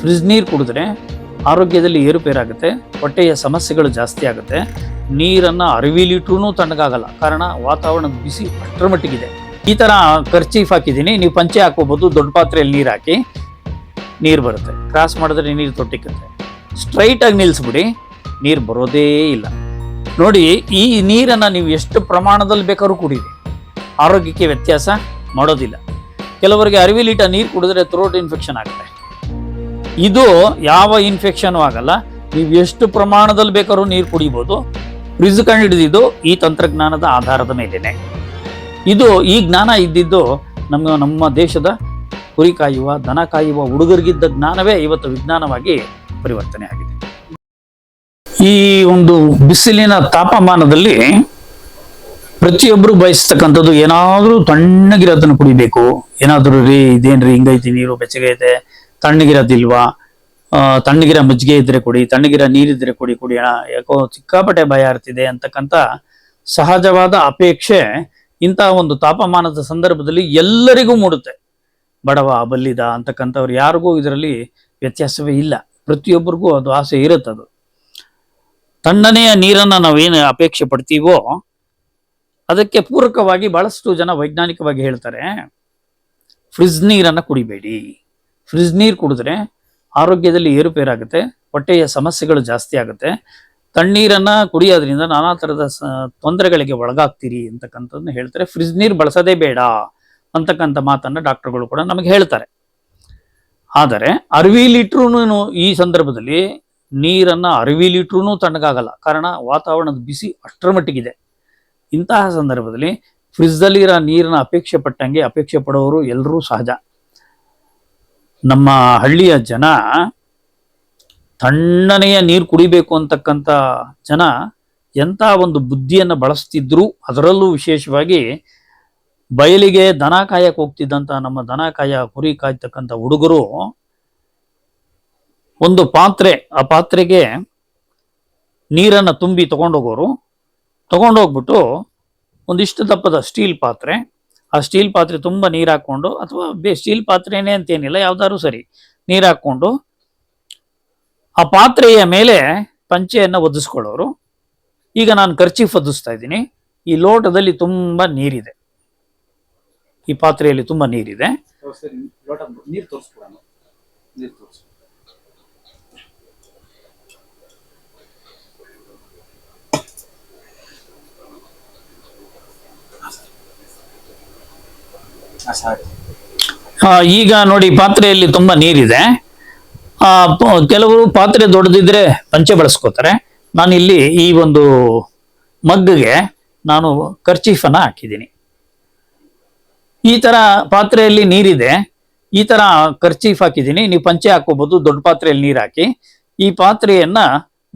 Fridge ನೀರು ಕುಡಿದ್ರೆ ಆರೋಗ್ಯದಲ್ಲಿ ಏರುಪೇರಾಗುತ್ತೆ, ಹೊಟ್ಟೆಯ ಸಮಸ್ಯೆಗಳು ಜಾಸ್ತಿ ಆಗುತ್ತೆ. ನೀರನ್ನು ಅರಿವಿಲಿಟ್ರೂ ತಣ್ಣಗಾಗಲ್ಲ. ಕಾರಣ ವಾತಾವರಣ ಬಿಸಿ, ಅಷ್ಟರ ಮಟ್ಟಿಗಿದೆ. ಈ ಥರ ಖರ್ಚೀಫ್ ಹಾಕಿದ್ದೀನಿ. ನೀವು ಪಂಚೆ ಹಾಕೋಬೋದು ದೊಡ್ಡ ಪಾತ್ರೆಯಲ್ಲಿ ನೀರು ಹಾಕಿ, ನೀರು ಬರುತ್ತೆ. ಕ್ರಾಸ್ ಮಾಡಿದ್ರೆ ನೀರು ತೊಟ್ಟಿಕ್ಕುತ್ತೆ ಸ್ಟ್ರೈಟಾಗಿ ನಿಲ್ಲಿಸ್ಬಿಡಿ ನೀರು ಬರೋದೇ ಇಲ್ಲ. ನೋಡಿ, ಈ ನೀರನ್ನು ನೀವು ಎಷ್ಟು ಪ್ರಮಾಣದಲ್ಲಿ ಬೇಕಾದ್ರೂ ಕುಡೀರಿ. ಆರೋಗ್ಯಕ್ಕೆ ವ್ಯತ್ಯಾಸ ಮಾಡೋದಿಲ್ಲ. ಕೆಲವರಿಗೆ ಅರಿವಿ ಲೀಟರ್ ನೀರು ಕುಡಿದ್ರೆ ಥ್ರೋಟ್ ಇನ್ಫೆಕ್ಷನ್ ಆಗುತ್ತೆ. ಇದು ಯಾವ ಇನ್ಫೆಕ್ಷನ್ ಆಗಲ್ಲ. ನೀವು ಎಷ್ಟು ಪ್ರಮಾಣದಲ್ಲಿ ಬೇಕಾದ್ರೂ ನೀರು ಕುಡಿಬೋದು. ಫ್ರಿಜ್ ಕಂಡುಹಿಡಿದಿದ್ದು ಈ ತಂತ್ರಜ್ಞಾನದ ಆಧಾರದ ಮೇಲೇನೆ. ಇದು ಈ ಜ್ಞಾನ ಇದ್ದಿದ್ದು ನಮ್ಮ ನಮ್ಮ ದೇಶದ ಕುರಿ ಕಾಯುವ, ದನ ಕಾಯುವ ಹುಡುಗರಿಗಿದ್ದ ಜ್ಞಾನವೇ ಇವತ್ತು ವಿಜ್ಞಾನವಾಗಿ ಪರಿವರ್ತನೆ ಆಗಿದೆ. ಈ ಒಂದು ಬಿಸಿಲಿನ ತಾಪಮಾನದಲ್ಲಿ ಪ್ರತಿಯೊಬ್ಬರು ಬಯಸ್ತಕ್ಕಂಥದ್ದು ಏನಾದರೂ ತಣ್ಣಗಿರೋದನ್ನು ಕುಡಿಬೇಕು. ಏನಾದರೂ ರೀ, ಇದೇನ್ರಿ, ಹಿಂಗೈತಿ, ನೀರು ಬೆಚ್ಚಗೈತೆ ತಣ್ಣಗಿರೋದಿಲ್ವಾ ತಣ್ಣಗಿರೋ ಮಜ್ಜಿಗೆ ಇದ್ರೆ ಕೊಡಿ, ತಣ್ಣಗಿರ ನೀರಿದ್ರೆ ಕೊಡಿ, ಕುಡಿಯೋಣ. ಯಾಕೋ ಸಿಕ್ಕಾಪಟ್ಟೆ ಭಯ ಇರ್ತಿದೆ ಅಂತಕ್ಕಂಥ ಸಹಜವಾದ ಅಪೇಕ್ಷೆ ಇಂತಹ ಒಂದು ತಾಪಮಾನದ ಸಂದರ್ಭದಲ್ಲಿ ಎಲ್ಲರಿಗೂ ಮೂಡುತ್ತೆ. ಬಡವ ಬಲ್ಲಿದ ಅಂತಕ್ಕಂಥವ್ರು ಯಾರಿಗೂ ಇದರಲ್ಲಿ ವ್ಯತ್ಯಾಸವೇ ಇಲ್ಲ. ಪ್ರತಿಯೊಬ್ಬರಿಗೂ ಅದು ಆಸೆ ಇರುತ್ತದು ತಣ್ಣನೆಯ ನೀರನ್ನು ನಾವೇನು ಅಪೇಕ್ಷೆ ಪಡ್ತೀವೋ, ಅದಕ್ಕೆ ಪೂರಕವಾಗಿ ಬಹಳಷ್ಟು ಜನ ವೈಜ್ಞಾನಿಕವಾಗಿ ಹೇಳ್ತಾರೆ, ಫ್ರಿಜ್ ನೀರನ್ನು ಕುಡಿಬೇಡಿ. ಫ್ರಿಜ್ ನೀರು ಕುಡಿದ್ರೆ ಆರೋಗ್ಯದಲ್ಲಿ ಏರುಪೇರಾಗುತ್ತೆ, ಹೊಟ್ಟೆಯ ಸಮಸ್ಯೆಗಳು ಜಾಸ್ತಿ ಆಗುತ್ತೆ. ತಣ್ಣೀರನ್ನ ಕುಡಿಯೋದ್ರಿಂದ ನಾನಾ ಥರದ ತೊಂದರೆಗಳಿಗೆ ಒಳಗಾಗ್ತೀರಿ ಅಂತಕ್ಕಂಥದ್ದನ್ನ ಹೇಳ್ತಾರೆ. ಫ್ರಿಜ್ ನೀರು ಬಳಸೋದೇ ಬೇಡ ಅಂತಕ್ಕಂಥ ಮಾತನ್ನ ಡಾಕ್ಟರ್ಗಳು ಕೂಡ ನಮಗೆ ಹೇಳ್ತಾರೆ. ಆದರೆ ಅರವಿ ಲೀಟ್ರೂ ಈ ಸಂದರ್ಭದಲ್ಲಿ ನೀರನ್ನ ಅರವಿ ಲೀಟ್ರೂ ತಣ್ಣಗಾಗಲ್ಲ. ಕಾರಣ ವಾತಾವರಣದ ಬಿಸಿ ಅಷ್ಟರ ಮಟ್ಟಿಗಿದೆ. ಇಂತಹ ಸಂದರ್ಭದಲ್ಲಿ ಫ್ರಿಜ್ದಲ್ಲಿರೋ ನೀರನ್ನ ಅಪೇಕ್ಷೆ ಪಟ್ಟಂಗೆ ಅಪೇಕ್ಷೆ ಪಡೋರು ಎಲ್ಲರೂ ಸಹಜ. ನಮ್ಮ ಹಳ್ಳಿಯ ಜನ ತಣ್ಣನೆಯ ನೀರು ಕುಡಿಬೇಕು ಅಂತಕ್ಕಂಥ ಜನ ಎಂಥ ಒಂದು ಬುದ್ಧಿಯನ್ನು ಬಳಸ್ತಿದ್ರು ಅದರಲ್ಲೂ ವಿಶೇಷವಾಗಿ ಬಯಲಿಗೆ ದನ ಕಾಯಕ್ಕೆ ಹೋಗ್ತಿದ್ದಂಥ ನಮ್ಮ ದನ ಕಾಯ, ಕುರಿ ಕಾಯ್ತಕ್ಕಂಥ ಹುಡುಗರು ಒಂದು ಪಾತ್ರೆ, ಆ ಪಾತ್ರೆಗೆ ನೀರನ್ನು ತುಂಬಿ ತಗೊಂಡೋಗೋರು. ತಗೊಂಡೋಗ್ಬಿಟ್ಟು ಒಂದಿಷ್ಟು ದಪ್ಪದ ಸ್ಟೀಲ್ ಪಾತ್ರೆ ಆ ಸ್ಟೀಲ್ ಪಾತ್ರೆ ತುಂಬ ನೀರು ಹಾಕ್ಕೊಂಡು, ಅಥವಾ ಬೇ ಸ್ಟೀಲ್ ಪಾತ್ರೆನೇ ಅಂತೇನಿಲ್ಲ, ಯಾವ್ದಾದ್ರು ಸರಿ ನೀರು ಹಾಕ್ಕೊಂಡು ಆ ಪಾತ್ರೆಯ ಮೇಲೆ ಪಂಚೆಯನ್ನು ಒದಿಸ್ಕೊಳ್ಳೋರು ಈಗ ನಾನು ಖರ್ಚೀಫ್ ಒದಿಸ್ತಾ ಇದ್ದೀನಿ. ಈ ಲೋಟದಲ್ಲಿ ತುಂಬ ನೀರಿದೆ. ಈ ಪಾತ್ರೆಯಲ್ಲಿ ತುಂಬ ನೀರಿದೆ. ನೀರು ತೋರಿಸ್ಕೊಡೋಣ ನೀರು ಈಗ ನೋಡಿ ಪಾತ್ರೆಯಲ್ಲಿ ತುಂಬಾ ನೀರಿದೆ. ಆ, ಕೆಲವರು ಪಾತ್ರೆ ದೊಡ್ಡದಿದ್ರೆ ಪಂಚೆ ಬಳಸ್ಕೋತಾರೆ. ನಾನು ಇಲ್ಲಿ ಈ ಒಂದು ಮಗ್ಗಿಗೆ ನಾನು ಖರ್ಚೀಫನ್ನು ಹಾಕಿದ್ದೀನಿ. ಈ ತರ ಪಾತ್ರೆಯಲ್ಲಿ ನೀರಿದೆ. ಈ ತರ ಖರ್ಚೀಫ್ ಹಾಕಿದ್ದೀನಿ. ನೀವು ಪಂಚೆ ಹಾಕೋಬಹುದು ದೊಡ್ಡ ಪಾತ್ರೆಯಲ್ಲಿ ನೀರು ಹಾಕಿ. ಈ ಪಾತ್ರೆಯನ್ನ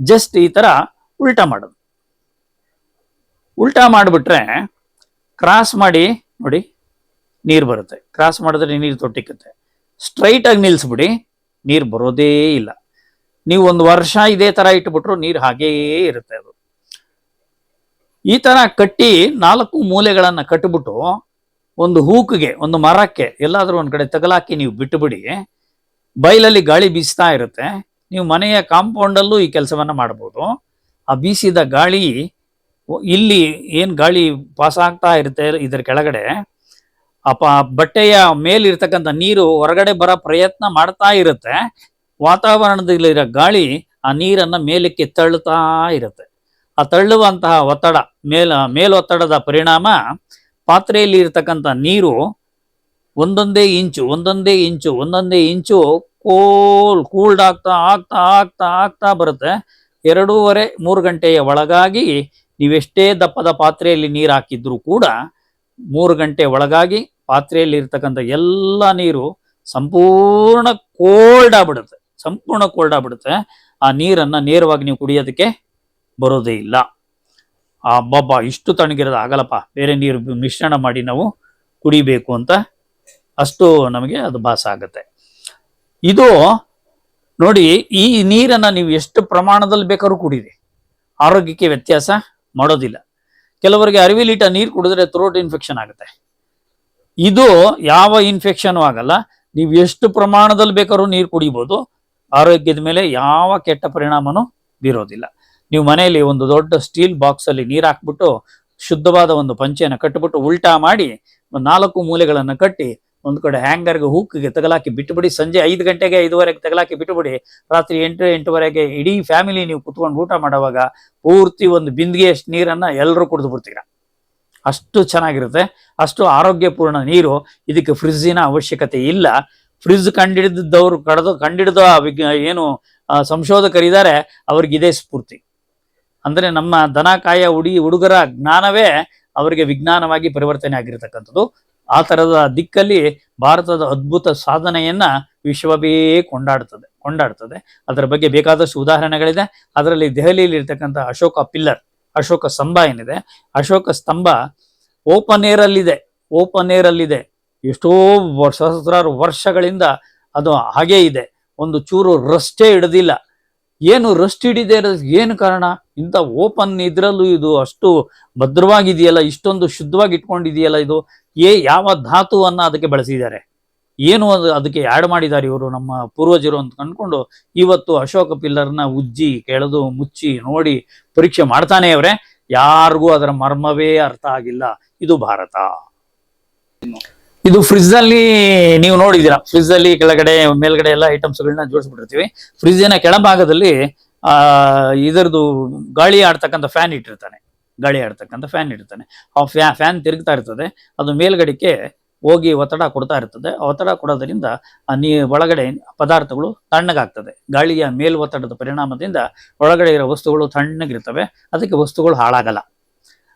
ಜಸ್ಟ್ ಈ ತರ ಉಲ್ಟಾ ಮಾಡೋದು. ಉಲ್ಟಾ ಮಾಡಿಬಿಟ್ರೆ ಕ್ರಾಸ್ ಮಾಡಿ ನೋಡಿ ನೀರು ಬರುತ್ತೆ. ಕ್ರಾಸ್ ಮಾಡಿದ್ರೆ ನೀರು ತೊಟ್ಟಿಕ್ಕುತ್ತೆ ಸ್ಟ್ರೈಟ್ ಆಗಿ ನಿಲ್ಲಿಸ್ಬಿಡಿ ನೀರು ಬರೋದೇ ಇಲ್ಲ. ನೀವು ಒಂದು ವರ್ಷ ಇದೇ ತರ ಇಟ್ಬಿಟ್ರು ನೀರು ಹಾಗೇ ಇರುತ್ತೆ ಅದು. ಈ ತರ ಕಟ್ಟಿ ನಾಲ್ಕು ಮೂಲೆಗಳನ್ನ ಕಟ್ಟಿಬಿಟ್ಟು ಒಂದು ಹೂಕಿಗೆ, ಒಂದು ಮರಕ್ಕೆ ಎಲ್ಲಾದ್ರೂ ಒಂದ್ ಕಡೆ ತಗಲಾಕಿ ನೀವು ಬಿಟ್ಟುಬಿಡಿ ಬೈಲಲ್ಲಿ ಗಾಳಿ ಬೀಸ್ತಾ ಇರುತ್ತೆ. ನೀವು ಮನೆಯ ಕಾಂಪೌಂಡಲ್ಲೂ ಈ ಕೆಲಸವನ್ನ ಮಾಡ್ಬೋದು. ಆ ಬೀಸಿದ ಗಾಳಿ, ಇಲ್ಲಿ ಏನ್ ಗಾಳಿ ಪಾಸ್ ಆಗ್ತಾ ಇರುತ್ತೆ ಇದರ ಕೆಳಗಡೆ ಆ ಪ- ಬಟ್ಟೆಯ ಮೇಲಿರ್ತಕ್ಕಂಥ ನೀರು ಹೊರಗಡೆ ಬರೋ ಪ್ರಯತ್ನ ಮಾಡ್ತಾ ಇರುತ್ತೆ. ವಾತಾವರಣದಲ್ಲಿರೋ ಗಾಳಿ ಆ ನೀರನ್ನ ಮೇಲಕ್ಕೆ ತಳ್ಳುತ್ತಾ ಇರುತ್ತೆ. ಆ ತಳ್ಳುವಂತಹ ಒತ್ತಡ, ಮೇಲ, ಮೇಲೊತ್ತಡದ ಪರಿಣಾಮ ಪಾತ್ರೆಯಲ್ಲಿ ಇರ್ತಕ್ಕಂಥ ನೀರು ಒಂದೊಂದೇ ಇಂಚು ಒಂದೊಂದೇ ಇಂಚು ಒಂದೊಂದೇ ಇಂಚು ಕೋಲ್, ಕೂಲ್ಡ್ ಆಗ್ತಾ ಆಗ್ತಾ ಆಗ್ತಾ ಆಗ್ತಾ ಬರುತ್ತೆ. ಎರಡೂವರೆ, ಮೂರು ಗಂಟೆಯ ಒಳಗಾಗಿ ನೀವೆಷ್ಟೇ ದಪ್ಪದ ಪಾತ್ರೆಯಲ್ಲಿ ನೀರು ಹಾಕಿದ್ರೂ ಕೂಡ ಮೂರು ಗಂಟೆ ಒಳಗಾಗಿ ಪಾತ್ರೆಯಲ್ಲಿ ಇರ್ತಕ್ಕಂಥ ಎಲ್ಲ ನೀರು ಸಂಪೂರ್ಣ ಕೋಲ್ಡ್ ಆಗ್ಬಿಡುತ್ತೆ. ಸಂಪೂರ್ಣ ಕೋಲ್ಡ್ ಆಗ್ಬಿಡುತ್ತೆ. ಆ ನೀರನ್ನ ನೇರವಾಗಿ ನೀವು ಕುಡಿಯೋದಕ್ಕೆ ಬರೋದೇ ಇಲ್ಲ. ಆ ಇಷ್ಟು ತಣ್ಣಗಿರೋದು ಆಗಲ್ಲಪ್ಪ. ಬೇರೆ ನೀರು ಮಿಶ್ರಣ ಮಾಡಿ ನಾವು ಕುಡಿಬೇಕು ಅಂತ ಅಷ್ಟು ನಮಗೆ ಅದು ಭಾಸ ಆಗುತ್ತೆ. ಇದು ನೋಡಿ, ಈ ನೀರನ್ನ ನೀವು ಎಷ್ಟು ಪ್ರಮಾಣದಲ್ಲಿ ಬೇಕಾದ್ರೂ ಕುಡಿರಿ. ಆರೋಗ್ಯಕ್ಕೆ ವ್ಯತ್ಯಾಸ ಮಾಡೋದಿಲ್ಲ. ಕೆಲವರಿಗೆ ಅರಿವಿ ಲೀಟರ್ ನೀರು ಕುಡಿದ್ರೆ ಥ್ರೋಟ್ ಇನ್ಫೆಕ್ಷನ್ ಆಗುತ್ತೆ. ಇದು ಯಾವ ಇನ್ಫೆಕ್ಷನ್ ಆಗಲ್ಲ. ನೀವು ಎಷ್ಟು ಪ್ರಮಾಣದಲ್ಲಿ ಬೇಕಾದ್ರೂ ನೀರು ಕುಡಿಬೋದು. ಆರೋಗ್ಯದ ಮೇಲೆ ಯಾವ ಕೆಟ್ಟ ಪರಿಣಾಮನೂ ಬೀರೋದಿಲ್ಲ. ನೀವು ಮನೆಯಲ್ಲಿ ಒಂದು ದೊಡ್ಡ ಸ್ಟೀಲ್ ಬಾಕ್ಸ್ ಅಲ್ಲಿ ನೀರು ಹಾಕ್ಬಿಟ್ಟು ಶುದ್ಧವಾದ ಒಂದು ಪಂಚೆಯನ್ನು ಕಟ್ಟಿಬಿಟ್ಟು ಉಲ್ಟಾ ಮಾಡಿ ನಾಲ್ಕು ಮೂಲೆಗಳನ್ನು ಕಟ್ಟಿ ಒಂದು ಕಡೆ ಹ್ಯಾಂಗರ್ಗೆ ಹೂಕ್ಗೆ ತಗಲಾಕಿ ಬಿಟ್ಟುಬಿಡಿ. ಸಂಜೆ ಐದು ಗಂಟೆಗೆ ಐದುವರೆಗೆ ತಗಲಾಕಿ ಬಿಟ್ಟುಬಿಡಿ. ರಾತ್ರಿ ಎಂಟು, ಎಂಟುವರೆಗೆ ಇಡೀ ಫ್ಯಾಮಿಲಿ ನೀವು ಕುತ್ಕೊಂಡು ಊಟ ಮಾಡುವಾಗ ಪೂರ್ತಿ ಒಂದು ಬಿಂದಿಗೆಯಷ್ಟು ನೀರನ್ನ ಎಲ್ಲರೂ ಕುಡಿದು ಬಿಡ್ತೀರಾ? ಅಷ್ಟು ಚೆನ್ನಾಗಿರುತ್ತೆ. ಅಷ್ಟು ಆರೋಗ್ಯಪೂರ್ಣ ನೀರು. ಇದಕ್ಕೆ ಫ್ರಿಜ್ಜಿನ ಅವಶ್ಯಕತೆ ಇಲ್ಲ. ಫ್ರಿಜ್ ಕಂಡಿಡಿದವರು ಕಡಿದು, ಕಂಡಿಡಿದ ಏನು ಸಂಶೋಧಕರಿದ್ದಾರೆ ಅವ್ರಿಗೆ ಇದೇ ಸ್ಫೂರ್ತಿ. ಅಂದ್ರೆ ನಮ್ಮ ದನ, ಕಾಯ ಹುಡಿ ಹುಡುಗರ ಜ್ಞಾನವೇ ಅವರಿಗೆ ವಿಜ್ಞಾನವಾಗಿ ಪರಿವರ್ತನೆ ಆಗಿರತಕ್ಕಂಥದ್ದು. ಆ ತರದ ದಿಕ್ಕಲ್ಲಿ ಭಾರತದ ಅದ್ಭುತ ಸಾಧನೆಯನ್ನ ವಿಶ್ವವೇ ಕೊಂಡಾಡ್ತದೆ ಕೊಂಡಾಡ್ತದೆ. ಅದರ ಬಗ್ಗೆ ಬೇಕಾದಷ್ಟು ಉದಾಹರಣೆಗಳಿದೆ. ಅದರಲ್ಲಿ ದೆಹಲಿಯಲ್ಲಿ ಇರ್ತಕ್ಕಂಥ ಅಶೋಕ ಪಿಲ್ಲರ್, ಅಶೋಕ ಸ್ತಂಭ ಏನಿದೆ? ಅಶೋಕ ಸ್ತಂಭ ಓಪನ್ ಏರ್ ಅಲ್ಲಿದೆ ಓಪನ್ ಏರ್ ಅಲ್ಲಿದೆ ಎಷ್ಟೋ ಸಹಸ್ರಾರು ವರ್ಷಗಳಿಂದ ಅದು ಹಾಗೇ ಇದೆ. ಒಂದು ಚೂರು ರಸ್ಟೇ ಹಿಡ್ದಿಲ್ಲ. ಏನು ರಸ್ಟ್ ಹಿಡಿದೆ ಏನು ಕಾರಣ? ಇಂಥ ಓಪನ್ ಇದ್ರಲ್ಲೂ ಇದು ಅಷ್ಟು ಭದ್ರವಾಗಿದೆಯಲ್ಲ, ಇಷ್ಟೊಂದು ಶುದ್ಧವಾಗಿ ಇಟ್ಕೊಂಡಿದೆಯಲ್ಲ ಇದು? ಏ, ಯಾವ ಧಾತುವನ್ನ ಅದಕ್ಕೆ ಬಳಸಿದ್ದಾರೆ? ಏನು ಅದು ಅದಕ್ಕೆ ಆಡ್ ಮಾಡಿದ್ದಾರೆ ಇವರು ನಮ್ಮ ಪೂರ್ವಜರು ಅಂತ ಕಂಡ್ಕೊಂಡು ಇವತ್ತು ಅಶೋಕ ಪಿಲ್ಲರ್ನ ಉಜ್ಜಿ, ಕೆಳದು, ಮುಚ್ಚಿ, ನೋಡಿ ಪರೀಕ್ಷೆ ಮಾಡ್ತಾನೆ ಅವರೇ. ಯಾರಿಗೂ ಅದರ ಮರ್ಮವೇ ಅರ್ಥ ಆಗಿಲ್ಲ. ಇದು ಭಾರತ. ಇದು ಫ್ರಿಜ್ ಅಲ್ಲಿ ನೀವು ನೋಡಿದೀರಾ ಫ್ರಿಜ್ ಅಲ್ಲಿ ಕೆಳಗಡೆ, ಮೇಲ್ಗಡೆ ಎಲ್ಲ ಐಟಮ್ಸ್ ಗಳನ್ನ ಜೋಡಿಸ್ಬಿಟ್ಟಿರ್ತೀವಿ. ನ ಕೆಳಭಾಗದಲ್ಲಿ, ಆ ಇದರದು ಗಾಳಿ ಆಡ್ತಕ್ಕಂಥ ಫ್ಯಾನ್ ಇಟ್ಟಿರ್ತಾನೆ. ಗಾಳಿ ಆಡ್ತಕ್ಕಂಥ ಫ್ಯಾನ್ ಇಟ್ಟಿರ್ತಾನೆ ಆ ಫ್ಯಾ, ಫ್ಯಾನ್ ತಿರುಗ್ತಾ ಇರ್ತದೆ. ಅದು ಮೇಲ್ಗಡೆಗೆ ಹೋಗಿ ಒತ್ತಡ ಕೊಡ್ತಾ ಇರ್ತದೆ. ಒತ್ತಡ ಕೊಡೋದ್ರಿಂದ ನೀ, ಒಳಗಡೆ ಪದಾರ್ಥಗಳು ತಣ್ಣಗಾಗ್ತದೆ. ಗಾಳಿಯ ಮೇಲ್ ಒತ್ತಡದ ಪರಿಣಾಮದಿಂದ ಒಳಗಡೆ ಇರೋ ವಸ್ತುಗಳು ತಣ್ಣಗಿರ್ತವೆ. ಅದಕ್ಕೆ ವಸ್ತುಗಳು ಹಾಳಾಗಲ್ಲ.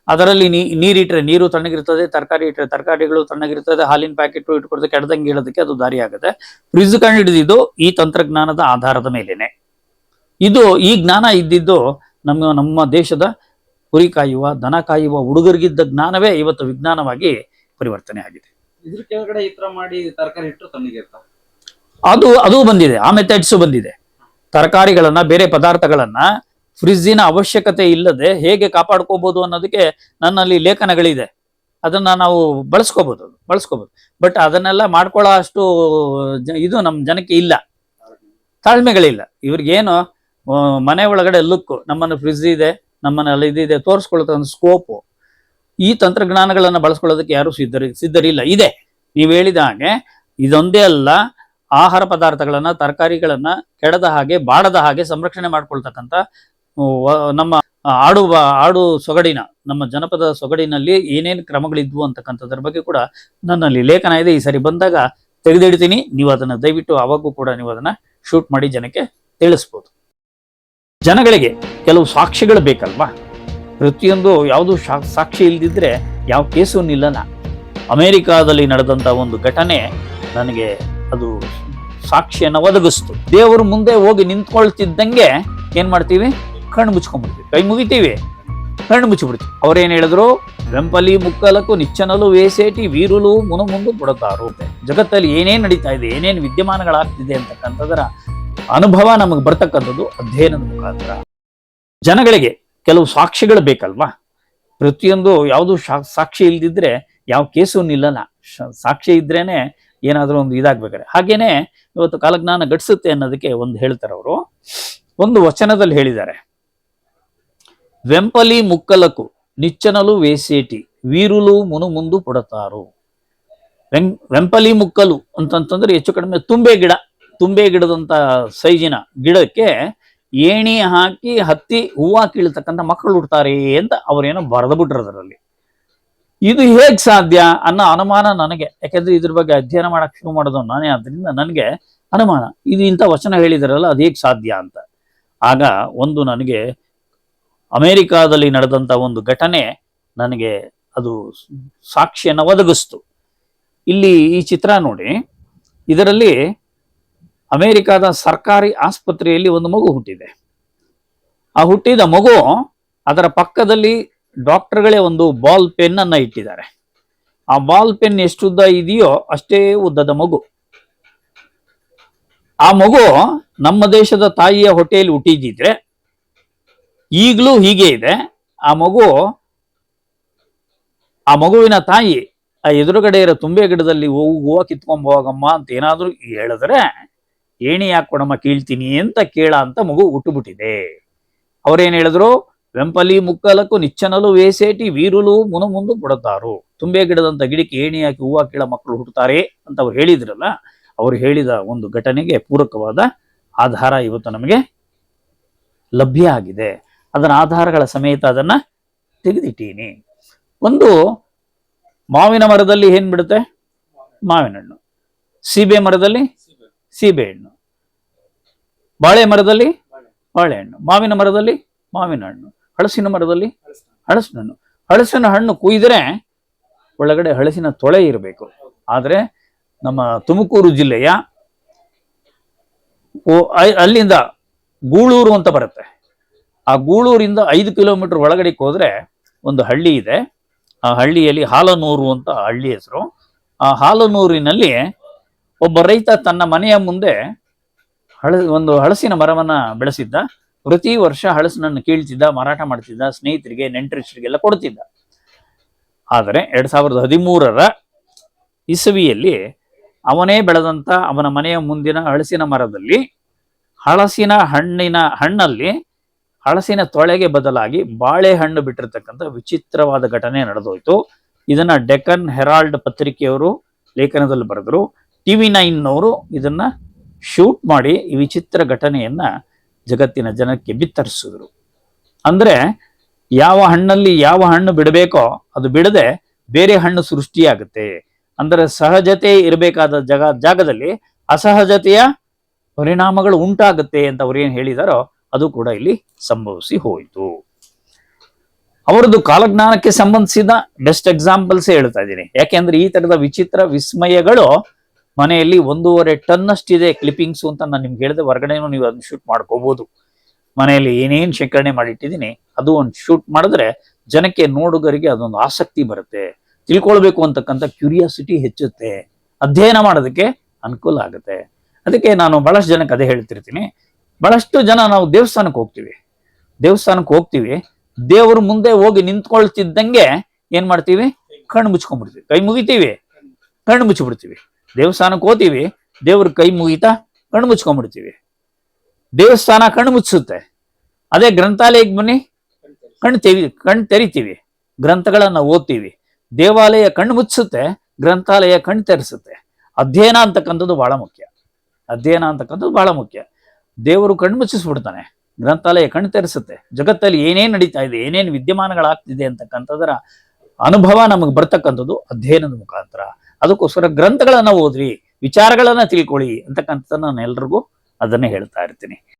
ಅದರಲ್ಲಿ ನೀರಿಟ್ರೆ ನೀರು ತಣ್ಣಗಿರ್ತದೆ ತರಕಾರಿ ಇಟ್ಟರೆ ತರಕಾರಿಗಳು ತಣ್ಣಗಿರ್ತದೆ ಹಾಲಿನ ಪ್ಯಾಕೆಟ್ ಇಟ್ಕೊಡ್ತದೆ ಕೆಡದಂಗೆ ಹೇಳೋದಕ್ಕೆ ಅದು ದಾರಿ ಆಗುತ್ತೆ ಫ್ರಿಜ್ ಕಂಡುಹಿಡಿದಿದ್ದು ಈ ತಂತ್ರಜ್ಞಾನದ ಆಧಾರದ ಮೇಲೇನೆ. ಇದು ಈ ಜ್ಞಾನ ಇದ್ದಿದ್ದು ನಮ್ಮ ನಮ್ಮ ದೇಶದ ಕುರಿ ಕಾಯುವ ದನ ಕಾಯುವ ಹುಡುಗರಿಗಿದ್ದ ಜ್ಞಾನವೇ ಇವತ್ತು ವಿಜ್ಞಾನವಾಗಿ ಪರಿವರ್ತನೆ ಆಗಿದೆ. ಇದ್ರ ಕೆಳಗಡೆ ಈ ತರ ಮಾಡಿ ತರಕಾರಿ ಇಟ್ಟು ತಣ್ಣಗೆ ಅದು ಅದು ಬಂದಿದೆ. ಆ ಮೆಥಡ್ಸ್ ಬಂದಿದೆ. ತರಕಾರಿಗಳನ್ನ ಬೇರೆ ಪದಾರ್ಥಗಳನ್ನ ಫ್ರಿಜ್ಜಿನ ಅವಶ್ಯಕತೆ ಇಲ್ಲದೆ ಹೇಗೆ ಕಾಪಾಡ್ಕೋಬಹುದು ಅನ್ನೋದಕ್ಕೆ ನನ್ನಲ್ಲಿ ಲೇಖನಗಳಿದೆ. ಅದನ್ನ ನಾವು ಬಳಸ್ಕೋಬಹುದು ಬಳಸ್ಕೋಬಹುದು ಬಟ್ ಅದನ್ನೆಲ್ಲ ಮಾಡ್ಕೊಳ್ಳೋ ಅಷ್ಟು ಇದು ನಮ್ಮ ಜನಕ್ಕೆ ಇಲ್ಲ. ತಾಳ್ಮೆಗಳಿಲ್ಲ. ಇವ್ರಿಗೇನು ಮನೆ ಒಳಗಡೆ ಲುಕ್, ನಮ್ಮನ್ನು ಫ್ರಿಜ್ ಇದೆ ನಮ್ಮನಲ್ಲಿ ಇದಿದೆ ಒಂದು ಸ್ಕೋಪು. ಈ ತಂತ್ರಜ್ಞಾನಗಳನ್ನು ಬಳಸ್ಕೊಳ್ಳೋದಕ್ಕೆ ಯಾರು ಸಿದ್ಧರಿ, ಸಿದ್ಧರಿಲ್ಲ. ಇದೆ. ನೀವು ಹೇಳಿದ ಹಾಗೆ, ಇದೊಂದೇ ಅಲ್ಲ, ಆಹಾರ ಪದಾರ್ಥಗಳನ್ನ, ತರಕಾರಿಗಳನ್ನ ಕೆಡದ ಹಾಗೆ, ಬಾಡದ ಹಾಗೆ ಸಂರಕ್ಷಣೆ ಮಾಡ್ಕೊಳ್ತಕ್ಕಂಥ ನಮ್ಮ ಆಡು ಆಡು ಸೊಗಡಿನ, ನಮ್ಮ ಜನಪದ ಸೊಗಡಿನಲ್ಲಿ ಏನೇನು ಕ್ರಮಗಳಿದ್ವು ಅಂತಕ್ಕಂಥದ್ರ ಬಗ್ಗೆ ಕೂಡ ನನ್ನಲ್ಲಿ ಲೇಖನ ಇದೆ. ಈ ಸರಿ ಬಂದಾಗ ತೆಗೆದಿಡ್ತೀನಿ. ನೀವು ಅದನ್ನ ದಯವಿಟ್ಟು ಅವಾಗೂ ಕೂಡ ನೀವು ಅದನ್ನ ಶೂಟ್ ಮಾಡಿ ಜನಕ್ಕೆ ತಿಳಿಸ್ಬೋದು. ಜನಗಳಿಗೆ ಕೆಲವು ಸಾಕ್ಷಿಗಳು ಬೇಕಲ್ವಾ? ಪ್ರತಿಯೊಂದು ಯಾವುದು ಸಾಕ್ಷಿ ಇಲ್ದಿದ್ರೆ ಯಾವ ಕೇಸು ನಿಲ್ಲಲ್ಲ ಅಮೇರಿಕಾದಲ್ಲಿ ನಡೆದಂತ ಒಂದು ಘಟನೆ ನನಗೆ ಅದು ಸಾಕ್ಷಿಯನ್ನು ಒದಗಿಸ್ತು. ದೇವರು ಮುಂದೆ ಹೋಗಿ ನಿಂತ್ಕೊಳ್ತಿದ್ದಂಗೆ ಏನ್ ಮಾಡ್ತೀವಿ? ಕಣ್ಣು ಮುಚ್ಕೊಂಡ್ಬಿಡ್ತೀವಿ. ಕೈ ಮುಗಿತೀವಿ, ಕಣ್ಣು ಮುಚ್ಚಿಬಿಡ್ತೀವಿ. ಅವ್ರೇನು ಹೇಳಿದ್ರು? ವೆಂಪಲಿ ಮುಕ್ಕಲಕ್ಕೂ, ನಿಚ್ಚನಲು, ವೇಸೇಟಿ, ವೀರುಲು ಮುನುಮುಂದು ಬಿಡುತ್ತಾರು ಜಗತ್ತಲ್ಲಿ ಏನೇನು ನಡೀತಾ ಇದೆ, ಏನೇನು ವಿದ್ಯಮಾನಗಳಾಗ್ತಿದೆ ಅಂತಕ್ಕಂಥದ್ರ ಅನುಭವ ನಮಗೆ ಬರ್ತಕ್ಕಂಥದ್ದು ಅಧ್ಯಯನದ ಮುಖಾಂತರ. ಜನಗಳಿಗೆ ಕೆಲವು ಸಾಕ್ಷಿಗಳು ಬೇಕಲ್ವಾ? ಪ್ರತಿಯೊಂದು ಯಾವುದು ಸಾಕ್ಷಿ ಇಲ್ದಿದ್ರೆ ಯಾವ ಕೇಸು ನಿಲ್ಲಲ್ಲ ಸಾಕ್ಷಿ ಇದ್ರೇನೆ ಏನಾದರೂ ಒಂದು ಇದಾಗ್ಬೇಕಾದ್ರೆ. ಹಾಗೇನೆ ಇವತ್ತು ಕಾಲಜ್ಞಾನ ಘಟಿಸುತ್ತೆ ಅನ್ನೋದಕ್ಕೆ ಒಂದು ಹೇಳ್ತಾರೆ ಅವರು ಒಂದು ವಚನದಲ್ಲಿ ಹೇಳಿದ್ದಾರೆ. ವೆಂಪಲಿ ಮುಕ್ಕಲಕು ನಿಚ್ಚನಲು ವೇಸೇಟಿ ವೀರುಲು ಮುನು ಮುಂದು ಪುಡತಾರು ವೆಂ ವೆಂಪಲಿ ಮುಕ್ಕಲು ಅಂತಂತಂದ್ರೆ ಹೆಚ್ಚು ಕಡಿಮೆ ತುಂಬೆ ಗಿಡ, ತುಂಬೆ ಗಿಡದಂತ ಸೈಜಿನ ಗಿಡಕ್ಕೆ ಏಣಿ ಹಾಕಿ ಹತ್ತಿ ಹೂವ ಕೀಳ್ತಕ್ಕಂಥ ಮಕ್ಕಳು ಹುಡ್ತಾರೆ ಅಂತ ಅವರೇನೋ ಬರೆದು ಬಿಟ್ರು ಅದರಲ್ಲಿ. ಇದು ಹೇಗ್ ಸಾಧ್ಯ ಅನ್ನೋ ಅನುಮಾನ ನನಗೆ. ಯಾಕಂದ್ರೆ ಇದ್ರ ಬಗ್ಗೆ ಅಧ್ಯಯನ ಮಾಡಕ್ ಶುರು ಮಾಡೋದು ನಾನೇ, ಆದ್ರಿಂದ ನನಗೆ ಅನುಮಾನ. ಇದು ಇಂಥ ವಚನ ಹೇಳಿದಾರಲ್ಲ, ಅದು ಹೇಗ್ ಸಾಧ್ಯ ಅಂತ. ಆಗ ಒಂದು ನನಗೆ ಅಮೆರಿಕಾದಲ್ಲಿ ನಡೆದಂತ ಒಂದು ಘಟನೆ ನನಗೆ ಅದು ಸಾಕ್ಷಿಯನ್ನು ಒದಗಿಸ್ತು. ಇಲ್ಲಿ ಈ ಚಿತ್ರ ನೋಡಿ. ಇದರಲ್ಲಿ ಅಮೇರಿಕಾದ ಸರ್ಕಾರಿ ಆಸ್ಪತ್ರೆಯಲ್ಲಿ ಒಂದು ಮಗು ಹುಟ್ಟಿದೆ. ಆ ಹುಟ್ಟಿದ ಮಗು ಅದರ ಪಕ್ಕದಲ್ಲಿ ಡಾಕ್ಟರ್ಗಳೇ ಒಂದು ಬಾಲ್ ಪೆನ್ ಇಟ್ಟಿದ್ದಾರೆ. ಆ ಬಾಲ್ ಪೆನ್ ಎಷ್ಟು ಉದ್ದ ಇದೆಯೋ ಅಷ್ಟೇ ಉದ್ದದ ಮಗು. ಆ ಮಗು ನಮ್ಮ ದೇಶದ ತಾಯಿಯ ಹೊಟ್ಟೆಯಲ್ಲಿ ಹುಟ್ಟಿದ್ರೆ ಈಗಲೂ ಹೀಗೆ ಇದೆ. ಆ ಮಗು, ಆ ಮಗುವಿನ ತಾಯಿ, ಆ ಎದುರುಗಡೆ ಇರೋ ತುಂಬೆ ಗಿಡದಲ್ಲಿ ಹೋಗು ಹೂವು ಕಿತ್ಕೊಂಡ್ ಹೋಗಮ್ಮ ಅಂತ ಏನಾದ್ರೂ ಹೇಳಿದ್ರೆ, ಏಣಿ ಯಾಕೆ ಕೊಡಮ್ಮ ಕೀಳ್ತೀನಿ ಅಂತ ಕೇಳ ಅಂತ ಮಗು ಹುಟ್ಟುಬಿಟ್ಟಿದೆ. ಅವ್ರೇನ್ ಹೇಳಿದ್ರು? ವೆಂಪಲಿ ಮುಕ್ಕಲಕ್ಕೂ ನಿಚ್ಚನಲು ವೇಸೇಟಿ ವೀರುಲು ಮುನು ಮುಂದು ಬಿಡುತ್ತಾರು ತುಂಬೆ ಗಿಡದಂತ ಗಿಡಕ್ಕೆ ಏಣಿ ಹಾಕಿ ಹೂವು ಕೀಳ ಮಕ್ಕಳು ಹುಟ್ಟುತ್ತಾರೆ ಅಂತ ಅವ್ರು ಹೇಳಿದ್ರಲ್ಲ, ಅವ್ರು ಹೇಳಿದ ಒಂದು ಘಟನೆಗೆ ಪೂರಕವಾದ ಆಧಾರ ಇವತ್ತು ನಮಗೆ ಲಭ್ಯ ಆಗಿದೆ. ಅದರ ಆಧಾರಗಳ ಸಮೇತ ಅದನ್ನ ತೆಗೆದಿಟ್ಟೀನಿ. ಒಂದು ಮಾವಿನ ಮರದಲ್ಲಿ ಏನ್ ಬಿಡುತ್ತೆ? ಮಾವಿನ ಹಣ್ಣು ಸೀಬೆ ಮರದಲ್ಲಿ ಸೀಬೆ. ಹಣ್ಣು ಬಾಳೆ ಮರದಲ್ಲಿ ಬಾಳೆಹಣ್ಣು. ಮಾವಿನ ಮರದಲ್ಲಿ ಮಾವಿನ ಹಣ್ಣು ಹಳಸಿನ ಮರದಲ್ಲಿ. ಹಳಸಿನ ಹಣ್ಣು ಹಳಸಿನ ಹಣ್ಣು ಕುಯ್ದರೆ ಒಳಗಡೆ ಹಳಸಿನ ತೊಳೆ ಇರಬೇಕು. ಆದ್ರೆ ನಮ್ಮ ತುಮಕೂರು ಜಿಲ್ಲೆಯ ಅಲ್ಲಿಂದ ಗೂಳೂರು ಅಂತ ಬರುತ್ತೆ. ಆ ಗೂಳೂರಿಂದ ಐದು ಕಿಲೋಮೀಟರ್ ಒಳಗಡೆಗೆ ಹೋದ್ರೆ ಒಂದು ಹಳ್ಳಿ ಇದೆ. ಆ ಹಳ್ಳಿಯಲ್ಲಿ ಹಾಲನೂರು ಅಂತ ಹಳ್ಳಿ ಹೆಸರು. ಆ ಹಾಲನೂರಿನಲ್ಲಿ ಒಬ್ಬ ರೈತ ತನ್ನ ಮನೆಯ ಮುಂದೆ ಹಳ, ಒಂದು ಹಳಸಿನ ಮರವನ್ನ ಬೆಳೆಸಿದ್ದ. ಪ್ರತಿ ವರ್ಷ ಹಳಸಿನನ್ನು ಕೀಳ್ತಿದ್ದ, ಮಾರಾಟ ಮಾಡ್ತಿದ್ದ, ಸ್ನೇಹಿತರಿಗೆ, ನೆಂಟರಿಷ್ಟರಿಗೆಲ್ಲ ಕೊಡ್ತಿದ್ದ. ಆದರೆ ಎರಡ್ ಸಾವಿರದ ಹದಿಮೂರರ ಇಸವಿಯಲ್ಲಿ ಅವನೇ ಬೆಳೆದಂತ ಅವನ ಮನೆಯ ಮುಂದಿನ ಹಳಸಿನ ಮರದಲ್ಲಿ, ಹಳಸಿನ ಹಣ್ಣಿನ ಹಣ್ಣಲ್ಲಿ ಹಳಸಿನ ತೊಳೆಗೆ ಬದಲಾಗಿ ಬಾಳೆಹಣ್ಣು ಬಿಟ್ಟಿರ್ತಕ್ಕಂಥ ವಿಚಿತ್ರವಾದ ಘಟನೆ ನಡೆದೋಯ್ತು. ಇದನ್ನ ಡೆಕ್ಕನ್ ಹೆರಾಲ್ಡ್ ಪತ್ರಿಕೆಯವರು ಲೇಖನದಲ್ಲಿ ಬರೆದ್ರು. ಟಿವಿ ನೈನ್ನವರು ಇದನ್ನ ಶೂಟ್ ಮಾಡಿ ಈ ವಿಚಿತ್ರ ಘಟನೆಯನ್ನ ಜಗತ್ತಿನ ಜನಕ್ಕೆ ಬಿತ್ತರಿಸಿದ್ರು. ಅಂದ್ರೆ ಯಾವ ಹಣ್ಣಲ್ಲಿ ಯಾವ ಹಣ್ಣು ಬಿಡಬೇಕೋ ಅದು ಬಿಡದೆ ಬೇರೆ ಹಣ್ಣು ಸೃಷ್ಟಿಯಾಗುತ್ತೆ. ಅಂದ್ರೆ ಸಹಜತೆ ಇರಬೇಕಾದ ಜಗ ಜಾಗದಲ್ಲಿ ಅಸಹಜತೆಯ ಪರಿಣಾಮಗಳು ಉಂಟಾಗುತ್ತೆ ಅಂತ ಅವ್ರು ಏನು ಹೇಳಿದಾರೋ ಅದು ಕೂಡ ಇಲ್ಲಿ ಸಂಭವಿಸಿ ಹೋಯಿತು. ಅವರದ್ದು ಕಾಲಜ್ಞಾನಕ್ಕೆ ಸಂಬಂಧಿಸಿದ ಬೆಸ್ಟ್ ಎಕ್ಸಾಂಪಲ್ಸ್ ಹೇಳ್ತಾ ಇದ್ದೀನಿ. ಯಾಕೆಂದ್ರೆ ಈ ತರದ ವಿಚಿತ್ರ ವಿಸ್ಮಯಗಳು ಮನೆಯಲ್ಲಿ ಒಂದೂವರೆ ಟನ್ ಅಷ್ಟಿದೆ ಕ್ಲಿಪ್ಪಿಂಗ್ಸ್ ಅಂತ ನಾನು ನಿಮ್ಗೆ ಹೇಳಿದೆ, ಹೊರಗಡೆನೂ ನೀವು ಅದನ್ನ ಶೂಟ್ ಮಾಡ್ಕೋಬಹುದು ಮನೆಯಲ್ಲಿ ಏನೇನ್ ಶೇಖರಣೆ ಮಾಡಿಟ್ಟಿದ್ದೀನಿ, ಅದು ಒಂದು ಶೂಟ್ ಮಾಡಿದ್ರೆ ಜನಕ್ಕೆ, ನೋಡುಗರಿಗೆ ಅದೊಂದು ಆಸಕ್ತಿ ಬರುತ್ತೆ. ತಿಳ್ಕೊಳ್ಬೇಕು ಅಂತಕ್ಕಂಥ ಕ್ಯೂರಿಯಾಸಿಟಿ ಹೆಚ್ಚುತ್ತೆ. ಅಧ್ಯಯನ ಮಾಡೋದಕ್ಕೆ ಅನುಕೂಲ ಆಗುತ್ತೆ. ಅದಕ್ಕೆ ನಾನು ಬಹಳಷ್ಟು ಜನಕ್ಕೆ ಅದೇ ಹೇಳ್ತಿರ್ತೀನಿ. ಬಹಳಷ್ಟು ಜನ ನಾವು ದೇವಸ್ಥಾನಕ್ಕೆ ಹೋಗ್ತೀವಿ. ದೇವಸ್ಥಾನಕ್ಕೆ ಹೋಗ್ತೀವಿ. ದೇವರು ಮುಂದೆ ಹೋಗಿ ನಿಂತ್ಕೊಳ್ತಿದ್ದಂಗೆ ಏನ್ ಮಾಡ್ತೀವಿ? ಕಣ್ಣು ಮುಚ್ಕೊಂಡ್ಬಿಡ್ತೀವಿ. ಕೈ ಮುಗಿತೀವಿ. ಕಣ್ಣು ಮುಚ್ಚಿಬಿಡ್ತೀವಿ. ದೇವಸ್ಥಾನಕ್ಕೆ ಹೋಗ್ತೀವಿ. ದೇವ್ರ ಕೈ ಮುಗಿತಾ ಕಣ್ಣು ಮುಚ್ಕೊಂಡ್ಬಿಡ್ತೀವಿ. ದೇವಸ್ಥಾನ ಕಣ್ಣು ಮುಚ್ಚುತ್ತೆ ಅದೇ ಗ್ರಂಥಾಲಯಕ್ಕೆ ಬನ್ನಿ. ಕಣ್ಣು ತೆವಿ, ಕಣ್ಣು ತೆರಿತೀವಿ. ಗ್ರಂಥಗಳನ್ನ ಓದ್ತೀವಿ. ದೇವಾಲಯ ಕಣ್ಣು ಮುಚ್ಚುತ್ತೆ ಗ್ರಂಥಾಲಯ ಕಣ್ಣು ತೆರೆಸುತ್ತೆ. ಅಧ್ಯಯನ ಅಂತಕ್ಕಂಥದ್ದು ಬಹಳ ಮುಖ್ಯ. ಅಧ್ಯಯನ ಅಂತಕ್ಕಂಥದ್ದು ಬಹಳ ಮುಖ್ಯ. ದೇವರು ಕಣ್ಮುಚ್ಚಿಸ್ಬಿಡ್ತಾನೆ ಗ್ರಂಥಾಲಯ ಕಣ್ ತೆರೆಸುತ್ತೆ. ಜಗತ್ತಲ್ಲಿ ಏನೇನ್ ನಡೀತಾ ಇದೆ, ಏನೇನು ವಿದ್ಯಮಾನಗಳಾಗ್ತಿದೆ ಅಂತಕ್ಕಂಥದ್ರ ಅನುಭವ ನಮಗೆ ಬರ್ತಕ್ಕಂಥದ್ದು ಅಧ್ಯಯನದ ಮುಖಾಂತರ. ಅದಕ್ಕೋಸ್ಕರ ಗ್ರಂಥಗಳನ್ನ ಓದ್ರಿ, ವಿಚಾರಗಳನ್ನ ತಿಳ್ಕೊಳ್ಳಿ ಅಂತಕ್ಕಂಥ ನಾನು ಎಲ್ರಿಗೂ ಅದನ್ನೇ ಹೇಳ್ತಾ ಇರ್ತೀನಿ.